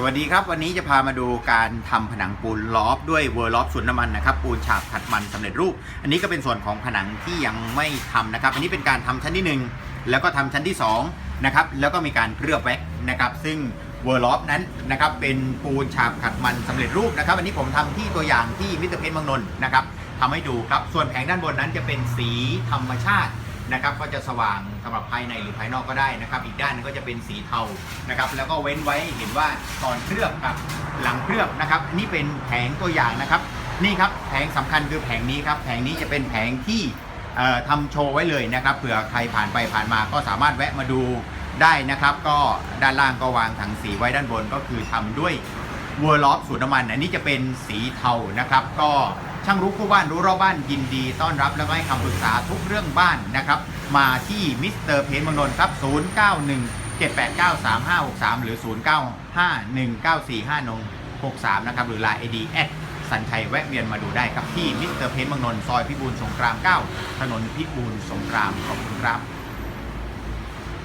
สวัสดีครับ วันนี้จะพามาดูการทำผนังปูนลอฟด้วยเวอร์ลอฟสูตรน้ำมันนะครับปูนฉาบขัดมันสำเร็จรูป อันนี้ก็เป็นส่วนของผนังที่ยังไม่ทำนะครับ อันนี้เป็นการทำชั้นที่หนึ่งแล้วก็ทำชั้นที่สองนะครับแล้วก็มีการเคลือบแว็กนะครับ ซึ่งเวอร์ลอฟนั้นนะครับเป็นปูนฉาบขัดมันสำเร็จรูปนะครับ อันนี้ผมทำที่ตัวอย่างที่มิสเตอร์เพนบางนนนะครับทำให้ดูครับส่วนแผงด้านบนนั้นจะเป็นสีธรรมชาติ นะครับก็จะสว่างสำหรับภายในหรือภายนอกก็ได้นะครับ อีกด้านนึงก็จะเป็นสีเทานะครับแล้วก็เว้นไว้เห็นว่าก่อนเคลือบกับหลังเคลือบนะครับนี่เป็นแผงตัวอย่างนะครับ นี่ครับแผงสำคัญคือแผงนี้ครับแผงนี้จะเป็นแผงที่เอ่อทำโชว์ไว้เลยนะครับเผื่อใครผ่านไปผ่านมาก็สามารถแวะมาดูได้นะครับ ก็ด้านล่างก็วางถังสีไว้ด้านบนก็คือทำด้วยวอร์ล็อกสูตรน้ำมัน อันนี้จะเป็นสีเทานะครับ ก็ ช่างรู้คู่บ้านรู้รอบบ้านยินดีต้อนรับและก็ให้คำปรึกษาทุกเรื่องบ้านนะครับ มาที่มิสเตอร์เพนมนนท์ครับ 091 789 3563 หรือ 0951945163 นะครับ หรือ Line ID แอดสันชัยแวะเวียนมาดูได้ครับ ที่มิสเตอร์เพนมนนท์ซอยพิบูลสงคราม 9 ถนนพิบูลสงคราม ขอบคุณครับ